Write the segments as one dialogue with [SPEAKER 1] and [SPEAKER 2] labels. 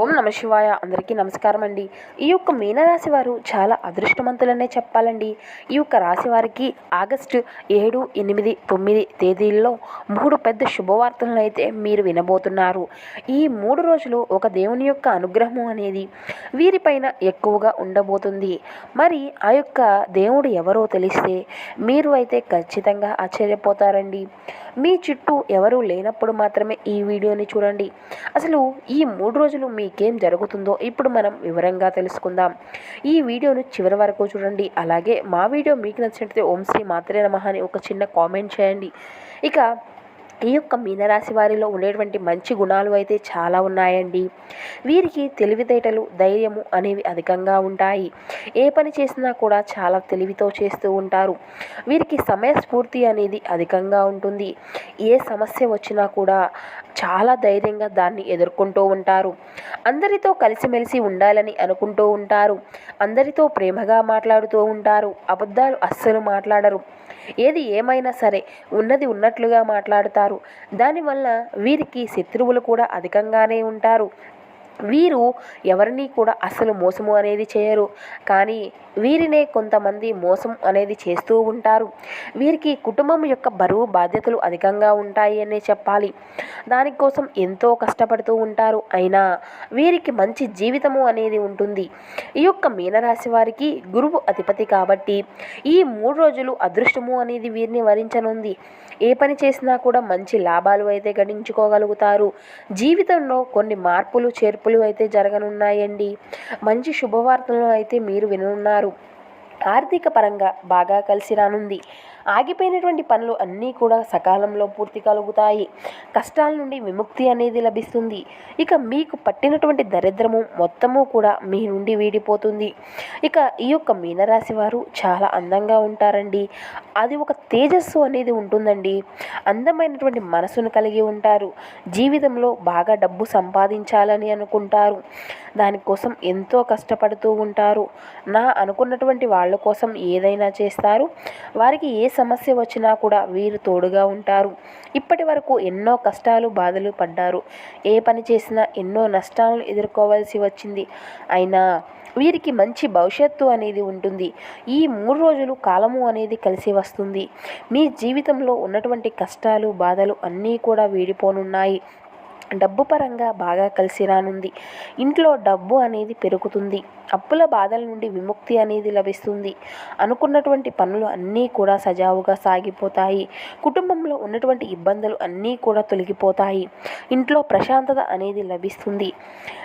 [SPEAKER 1] ఓం నమ శివాయ. అందరికీ నమస్కారం అండి. ఈ యొక్క మీనరాశి వారు చాలా అదృష్టవంతులనే చెప్పాలండి. ఈ యొక్క రాశి వారికి ఆగస్టు ఏడు ఎనిమిది తొమ్మిది తేదీల్లో మూడు పెద్ద శుభవార్తలను అయితే మీరు వినబోతున్నారు. ఈ మూడు రోజులు ఒక దేవుని యొక్క అనుగ్రహం అనేది వీరిపైన ఎక్కువగా ఉండబోతుంది. మరి ఆ యొక్క దేవుడు ఎవరో తెలిస్తే మీరు అయితే ఖచ్చితంగా ఆశ్చర్యపోతారండి. మీ చుట్టూ ఎవరూ లేనప్పుడు మాత్రమే ఈ వీడియోని చూడండి. అసలు ఈ మూడు రోజులు మీ మీకేం జరుగుతుందో ఇప్పుడు మనం వివరంగా తెలుసుకుందాం. ఈ వీడియోను చివరి వరకు చూడండి. అలాగే మా వీడియో మీకు నచ్చినట్లయితే ఓం శ్రీ మాత్రే నమః అని ఒక చిన్న కామెంట్ చేయండి. ఇక ఈ యొక్క మీనరాశి వారిలో ఉండేటువంటి మంచి గుణాలు అయితే చాలా ఉన్నాయండి. వీరికి తెలివితేటలు ధైర్యము అనేవి అధికంగా ఉంటాయి. ఏ పని చేసినా కూడా చాలా తెలివితో చేస్తూ ఉంటారు. వీరికి సమయస్ఫూర్తి అనేది అధికంగా ఉంటుంది. ఏ సమస్య వచ్చినా కూడా చాలా ధైర్యంగా దాన్ని ఎదుర్కొంటూ ఉంటారు. అందరితో కలిసిమెలిసి ఉండాలని అనుకుంటూ ఉంటారు. అందరితో ప్రేమగా మాట్లాడుతూ ఉంటారు. అబద్ధాలు అస్సలు మాట్లాడరు. ఏది ఏమైనా సరే ఉన్నది ఉన్నట్లుగా మాట్లాడుతారు. దానివల్ల వీరికి శత్రువులు కూడా అధికంగానే ఉంటారు. వీరు ఎవరిని కూడా అసలు మోసము అనేది చేయరు. కానీ వీరినే కొంతమంది మోసం అనేది చేస్తూ ఉంటారు. వీరికి కుటుంబం యొక్క బరువు బాధ్యతలు అధికంగా ఉంటాయి అనే చెప్పాలి. దానికోసం ఎంతో కష్టపడుతూ ఉంటారు. అయినా వీరికి మంచి జీవితము అనేది ఉంటుంది. ఈ యొక్క మీనరాశి వారికి గురువు అధిపతి కాబట్టి ఈ మూడు రోజులు అదృష్టము అనేది వీరిని వరించనుంది. ఏ పని చేసినా కూడా మంచి లాభాలు అయితే గడించుకోగలుగుతారు. జీవితంలో కొన్ని మార్పులు మార్పులు అయితే జరగనున్నాయండి. మంచి శుభవార్తలను అయితే మీరు విననున్నారు. ఆర్థిక పరంగా బాగా కలిసి రానుంది. ఆగిపోయినటువంటి పనులు అన్నీ కూడా సకాలంలో పూర్తి కలుగుతాయి. కష్టాల నుండి విముక్తి అనేది లభిస్తుంది. ఇక మీకు పట్టినటువంటి దరిద్రము మొత్తము కూడా మీ నుండి వీడిపోతుంది. ఇక ఈ యొక్క మీనరాశి వారు చాలా అందంగా ఉంటారండి. అది ఒక తేజస్సు అనేది ఉంటుందండి. అందమైనటువంటి మనసును కలిగి ఉంటారు. జీవితంలో బాగా డబ్బు సంపాదించాలని అనుకుంటారు. దానికోసం ఎంతో కష్టపడుతూ ఉంటారు. నా అనుకున్నటువంటి వాళ్ళ కోసం ఏదైనా చేస్తారు. వారికి ఏ సమస్య వచ్చినా కూడా వీరు తోడుగా ఉంటారు. ఇప్పటి వరకు ఎన్నో కష్టాలు బాధలు పడ్డారు. ఏ పని చేసినా ఎన్నో నష్టాలను ఎదుర్కోవాల్సి వచ్చింది. అయినా వీరికి మంచి భవిష్యత్తు అనేది ఉంటుంది. ఈ మూడు రోజులు కాలము అనేది కలిసి వస్తుంది. మీ జీవితంలో ఉన్నటువంటి కష్టాలు బాధలు అన్నీ కూడా వీడిపోనున్నాయి. డబ్బు పరంగా బాగా కలిసి రానుంది. ఇంట్లో డబ్బు అనేది పెరుగుతుంది. అప్పుల బాధల నుండి విముక్తి అనేది లభిస్తుంది. అనుకున్నటువంటి పనులు అన్నీ కూడా సజావుగా సాగిపోతాయి. కుటుంబంలో ఉన్నటువంటి ఇబ్బందులు అన్నీ కూడా తొలగిపోతాయి. ఇంట్లో ప్రశాంతత అనేది లభిస్తుంది.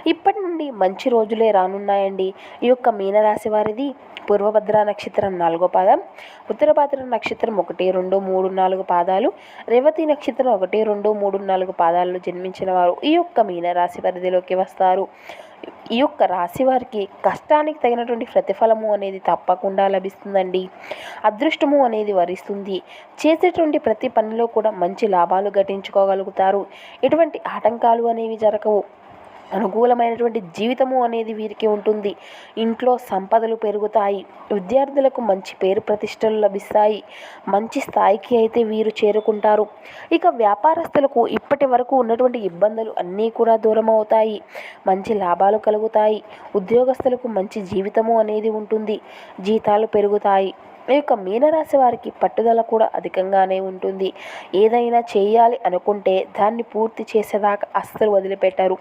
[SPEAKER 1] ఇప్పటి నుండి మంచి రోజులే రానున్నాయండి. ఈ యొక్క మీనరాశి వారిది పూర్వభద్ర నక్షత్రం నాలుగో పాదం ఉత్తరభద్ర నక్షత్రం ఒకటి రెండు మూడు నాలుగు పాదాలు రేవతి నక్షత్రం ఒకటి రెండు మూడు నాలుగు పాదాల్లో జన్మించిన వారు ఈ యొక్క మీనరాశి పరిధిలోకి వస్తారు. ఈ యొక్క రాశి వారికి కష్టానికి తగినటువంటి ప్రతిఫలము అనేది తప్పకుండా లభిస్తుందండి. అదృష్టము అనేది వరిస్తుంది. చేసేటువంటి ప్రతి పనిలో కూడా మంచి లాభాలు గటించుకోగలుగుతారు ఎటువంటి ఆటంకాలు అనేవి జరగవు. అనుకూలమైనటువంటి జీవితము అనేది వీరికి ఉంటుంది. ఇంట్లో సంపదలు పెరుగుతాయి. విద్యార్థులకు మంచి పేరు ప్రతిష్టలు లభిస్తాయి. మంచి స్థాయికి అయితే వీరు చేరుకుంటారు. ఇక వ్యాపారస్తులకు ఇప్పటి వరకు ఉన్నటువంటి ఇబ్బందులు అన్నీ కూడా దూరం అవుతాయి. మంచి లాభాలు కలుగుతాయి. ఉద్యోగస్తులకు మంచి జీవితము అనేది ఉంటుంది. జీతాలు పెరుగుతాయి. ఈ యొక్క మీనరాశి వారికి పట్టుదల కూడా అధికంగానే ఉంటుంది. ఏదైనా చేయాలి అనుకుంటే దాన్ని పూర్తి చేసేదాకా అస్సలు వదిలిపెట్టారు.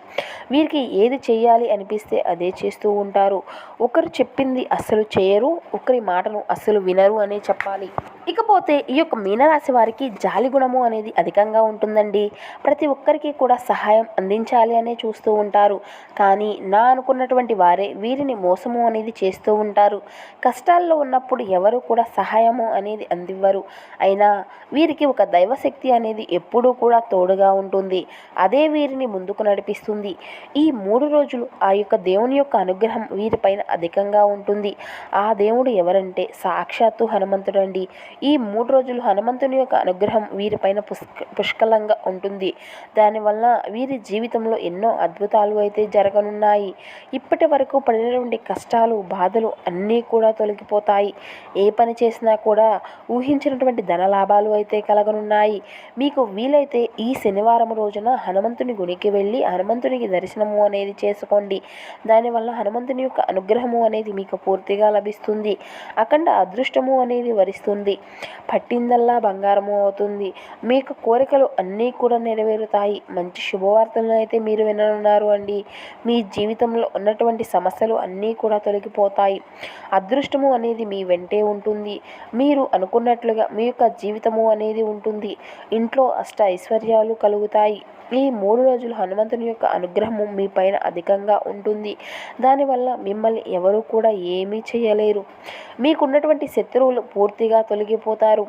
[SPEAKER 1] వీరికి ఏది చేయాలి అనిపిస్తే అదే చేస్తూ ఉంటారు. ఒకరు చెప్పింది అస్సలు చేయరు ఒకరి మాటను అస్సలు వినరు అనే చెప్పాలి. ఇకపోతే ఈ యొక్క మీనరాశి వారికి జాలి గుణము అనేది అధికంగా ఉంటుందండి. ప్రతి ఒక్కరికి కూడా సహాయం అందించాలి అనే చూస్తూ ఉంటారు. కానీ నా అనుకున్నటువంటి వారే వీరిని మోసము అనేది చేస్తూ ఉంటారు. కష్టాల్లో ఉన్నప్పుడు ఎవరు కూడా సహాయము అనేది అందివ్వరు. అయినా వీరికి ఒక దైవశక్తి అనేది ఎప్పుడూ కూడా తోడుగా ఉంటుంది. అదే వీరిని ముందుకు నడిపిస్తుంది. ఈ మూడు రోజులు ఆ యొక్క దేవుని యొక్క అనుగ్రహం వీరిపైన అధికంగా ఉంటుంది. ఆ దేవుడు ఎవరంటే సాక్షాత్తు హనుమంతుడండి. ఈ మూడు రోజులు హనుమంతుని యొక్క అనుగ్రహం వీరిపైన పుష్క పుష్కలంగా ఉంటుంది. దానివల్ల వీరి జీవితంలో ఎన్నో అద్భుతాలు అయితే జరగనున్నాయి. ఇప్పటి వరకు పడినటువంటి కష్టాలు బాధలు అన్నీ కూడా తొలగిపోతాయి. ఏ పని చేసినా కూడా ఊహించినటువంటి ధన లాభాలు అయితే కలగనున్నాయి. మీకు వీలైతే ఈ శనివారం రోజున హనుమంతుని గుడికి వెళ్ళి హనుమంతునికి దర్శనము అనేది చేసుకోండి. దానివల్ల హనుమంతుని యొక్క అనుగ్రహము అనేది మీకు పూర్తిగా లభిస్తుంది. అఖండ అదృష్టము అనేది వరిస్తుంది. పట్టిందల్లా బంగారము అవుతుంది. మీకు కోరికలు అన్నీ కూడా నెరవేరుతాయి. మంచి శుభవార్తలను అయితే మీరు విననున్నారు అండి. మీ జీవితంలో ఉన్నటువంటి సమస్యలు అన్నీ కూడా తొలగిపోతాయి. అదృష్టము అనేది మీ వెంటే ఉంటుంది. మీరు అనుకున్నట్లుగా మీ యొక్క జీవితము అనేది ఉంటుంది. ఇంట్లో అష్ట ఐశ్వర్యాలు కలుగుతాయి. ఈ మూడు రోజులు హనుమంతుని యొక్క అనుగ్రహము మీ పైన అధికంగా ఉంటుంది. దానివల్ల మిమ్మల్ని ఎవరు కూడా ఏమీ చేయలేరు. మీకున్నటువంటి శత్రువులు పూర్తిగా తొలగిపోతారు.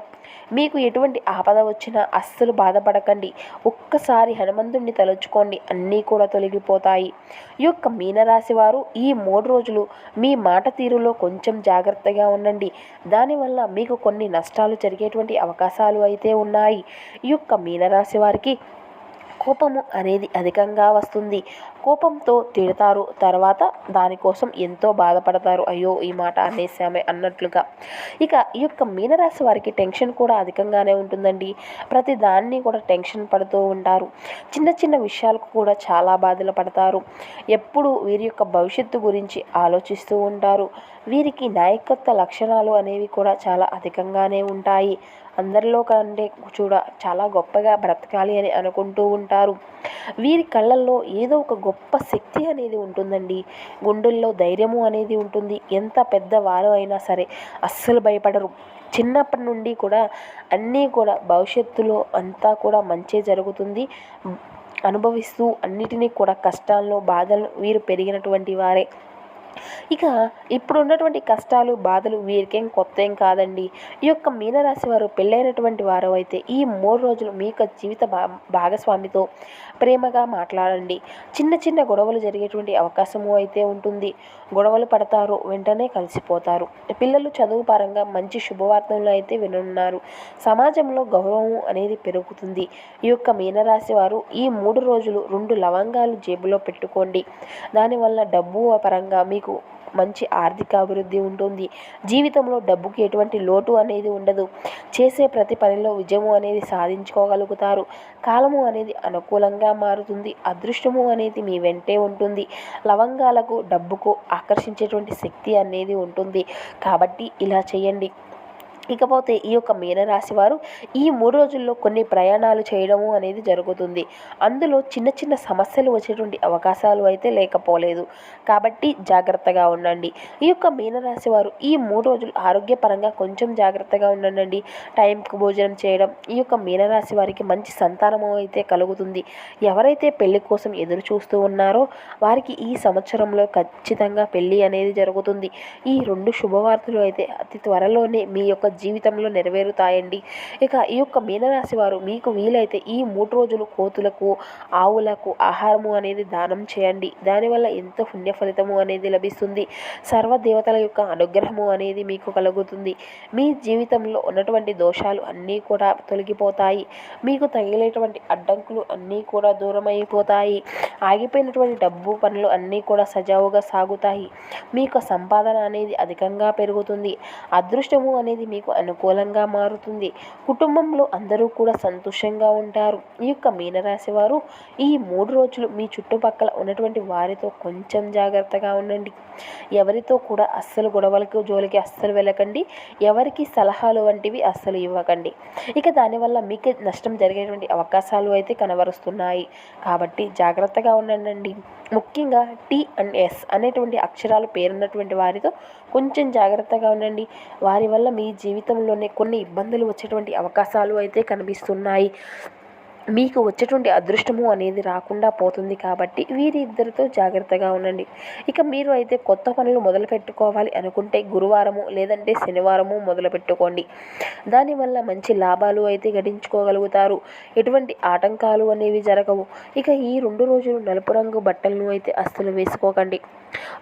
[SPEAKER 1] మీకు ఎటువంటి ఆపద వచ్చినా అస్సలు బాధపడకండి. ఒక్కసారి హనుమంతుడిని తలుచుకోండి అన్నీ కూడా తొలగిపోతాయి. ఈ యొక్క మీనరాశి వారు ఈ మూడు రోజులు మీ మాట తీరులో కొంచెం జాగ్రత్తగా ఉండండి. దానివల్ల మీకు కొన్ని నష్టాలు జరిగేటువంటి అవకాశాలు అయితే ఉన్నాయి. ఈ యొక్క మీనరాశి వారికి కోపము అనేది అధికంగా వస్తుంది. కోపంతో తిడతారు. తర్వాత దానికోసం ఎంతో బాధపడతారు. అయ్యో ఈ మాట అనేసామే అన్నట్లుగా. ఇక ఈ యొక్క మీనరాశి వారికి టెన్షన్ కూడా అధికంగానే ఉంటుందండి. ప్రతి దాన్ని కూడా టెన్షన్ పడుతూ ఉంటారు. చిన్న చిన్న విషయాలకు కూడా చాలా బాధలు పడతారు. ఎప్పుడు వీరి యొక్క భవిష్యత్తు గురించి ఆలోచిస్తూ ఉంటారు. వీరికి నాయకత్వ లక్షణాలు అనేవి కూడా చాలా అధికంగానే ఉంటాయి. అందరిలో కంటే చూడ చాలా గొప్పగా బ్రతకాలి అని అనుకుంటూ ఉంటారు. వీరి కళ్ళల్లో ఏదో ఒక గొప్ప శక్తి అనేది ఉంటుందండి. గుండెల్లో ధైర్యము అనేది ఉంటుంది. ఎంత పెద్దవారు అయినా సరే అస్సలు భయపడరు. చిన్నప్పటి నుండి కూడా అన్నీ కూడా భవిష్యత్తులో అంతా కూడా మంచి జరుగుతుంది. అనుభవిస్తూ అన్నిటినీ కూడా కష్టాల్లో బాధలు వీరు పెరిగినటువంటి వారే. ఇక ఇప్పుడు ఉన్నటువంటి కష్టాలు బాధలు వీరికేం కొత్త ఏం కాదండి. ఈ యొక్క మీనరాశి వారు పెళ్ళైనటువంటి వారు అయితే ఈ మూడు రోజులు మీ యొక్క జీవిత భా భాగస్వామితో ప్రేమగా మాట్లాడండి. చిన్న చిన్న గొడవలు జరిగేటువంటి అవకాశము అయితే ఉంటుంది. గొడవలు పడతారు వెంటనే కలిసిపోతారు. పిల్లలు చదువు పరంగా మంచి శుభవార్తలు అయితే వినున్నారు సమాజంలో గౌరవం అనేది పెరుగుతుంది. ఈ యొక్క మీనరాశి వారు ఈ మూడు రోజులు రెండు లవంగాలు జేబులో పెట్టుకోండి. దానివల్ల డబ్బు పరంగా మీకు మంచి ఆర్థిక అభివృద్ధి ఉంటుంది. జీవితంలో డబ్బుకి ఎటువంటి లోటు అనేది ఉండదు. చేసే ప్రతి పనిలో విజయము అనేది సాధించుకోగలుగుతారు. కాలము అనేది అనుకూలంగా మారుతుంది. అదృష్టము అనేది మీ వెంటే ఉంటుంది. లవంగాలకు డబ్బుకు ఆకర్షించేటువంటి శక్తి అనేది ఉంటుంది. కాబట్టి ఇలా చేయండి. ఇకపోతే ఈ యొక్క మీనరాశి వారు ఈ మూడు రోజుల్లో కొన్ని ప్రయాణాలు చేయడము అనేది జరుగుతుంది. అందులో చిన్న చిన్న సమస్యలు వచ్చేటువంటి అవకాశాలు అయితే లేకపోలేదు. కాబట్టి జాగ్రత్తగా ఉండండి. ఈ యొక్క మీనరాశి వారు ఈ మూడు రోజులు ఆరోగ్యపరంగా కొంచెం జాగ్రత్తగా ఉండండి టైంకి భోజనం చేయడం ఈ యొక్క మీనరాశి వారికి మంచి సంతానము అయితే కలుగుతుంది. ఎవరైతే పెళ్ళి కోసం ఎదురు చూస్తూ ఉన్నారో వారికి ఈ సంవత్సరంలో ఖచ్చితంగా పెళ్ళి అనేది జరుగుతుంది. ఈ రెండు శుభవార్తలు అయితే అతి త్వరలోనే మీ యొక్క జీవితంలో నెరవేరుతాయండి. ఇక ఈ యొక్క మీనరాశి వారు మీకు వీలైతే ఈ మూడు రోజులు కోతులకు ఆవులకు ఆహారము అనేది దానం చేయండి. దానివల్ల ఎంతో పుణ్య ఫలితము అనేది లభిస్తుంది? సర్వ దేవతల యొక్క అనుగ్రహము అనేది మీకు కలుగుతుంది. మీ జీవితంలో ఉన్నటువంటి దోషాలు అన్నీ కూడా తొలగిపోతాయి. మీకు తగిలేటువంటి అడ్డంకులు అన్నీ కూడా దూరమైపోతాయి. ఆగిపోయినటువంటి డబ్బు పనులు అన్నీ కూడా సజావుగా సాగుతాయి. మీకు సంపాదన అనేది అధికంగా పెరుగుతుంది. అదృష్టము అనేది మీకు మీకు అనుకూలంగా మారుతుంది. కుటుంబంలో అందరూ కూడా సంతోషంగా ఉంటారు. ఈ యొక్క మీనరాశి వారు ఈ మూడు రోజులు మీ చుట్టుపక్కల ఉన్నటువంటి వారితో కొంచెం జాగ్రత్తగా ఉండండి. ఎవరితో కూడా అస్సలు గొడవలకు జోలికి అస్సలు వెళ్ళకండి. ఎవరికి సలహాలు వంటివి అస్సలు ఇవ్వకండి. ఇక దానివల్ల మీకు నష్టం జరిగేటువంటి అవకాశాలు అయితే కనబరుస్తున్నాయి. కాబట్టి జాగ్రత్తగా ఉండండి. ముఖ్యంగా టీ అండ్ ఎస్ అనేటువంటి అక్షరాలు పేరున్నటువంటి వారితో కొంచెం జాగ్రత్తగా ఉండండి. వారి వల్ల మీ జీవితంలోనే కొన్ని ఇబ్బందులు వచ్చేటువంటి అవకాశాలు అయితే కనిపిస్తున్నాయి. మీకు వచ్చేటువంటి అదృష్టము అనేది రాకుండా పోతుంది కాబట్టి వీరిద్దరితో జాగ్రత్తగా ఉండండి. ఇక మీరు అయితే కొత్త పనులు మొదలు పెట్టుకోవాలి అనుకుంటే గురువారము లేదంటే శనివారము మొదలు పెట్టుకోండి. దానివల్ల మంచి లాభాలు అయితే గడించుకోగలుగుతారు. ఎటువంటి ఆటంకాలు అనేవి జరగవు. ఇక ఈ రెండు రోజులు నలుపు రంగు బట్టలను అయితే అస్సలు వేసుకోకండి.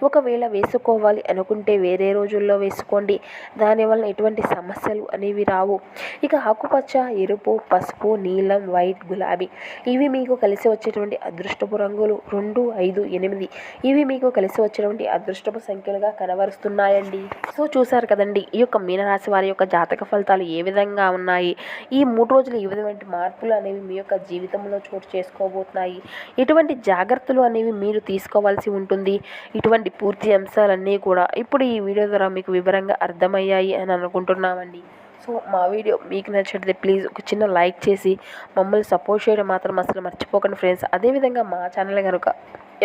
[SPEAKER 1] ఒకవేళ వేసుకోవాలి అనుకుంటే వేరే రోజుల్లో వేసుకోండి. దానివల్ల ఎటువంటి సమస్యలు అనేవి రావు. ఇక ఆకుపచ్చ ఎరుపు పసుపు నీలం వైట్ గులాబీ. ఇవి మీకు కలిసి వచ్చేటువంటి అదృష్టపు రంగులు రెండు ఐదు ఎనిమిది. ఇవి మీకు కలిసి వచ్చేటువంటి అదృష్టపు సంఖ్యలుగా కనబరుస్తున్నాయండి. సో చూసారు కదండి ఈ యొక్క మీనరాశి వారి యొక్క జాతక ఫలితాలు ఏ విధంగా ఉన్నాయి? ఈ మూడు రోజులు ఈ విధమైన మార్పులు అనేవి మీ యొక్క జీవితంలో చోటు చేసుకోబోతున్నాయి? ఎటువంటి జాగ్రత్తలు అనేవి మీరు తీసుకోవాల్సి ఉంటుంది? ఇటువంటి పూర్తి అంశాలన్నీ కూడా ఇప్పుడు ఈ వీడియో ద్వారా మీకు వివరంగా అర్థమయ్యాయి అని అనుకుంటున్నామండి. సో మా వీడియో మీకు నచ్చితే ప్లీజ్ ఒక చిన్న లైక్ చేసి మమ్మల్ని సపోర్ట్ చేయడం మాత్రం అసలు మర్చిపోకండి ఫ్రెండ్స్. అదేవిధంగా మా ఛానల్ కనుక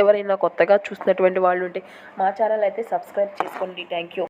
[SPEAKER 1] ఎవరైనా కొత్తగా చూసినటువంటి వాళ్ళు ఉంటే మా ఛానల్ అయితే సబ్స్క్రైబ్ చేసుకోండి. Thank you.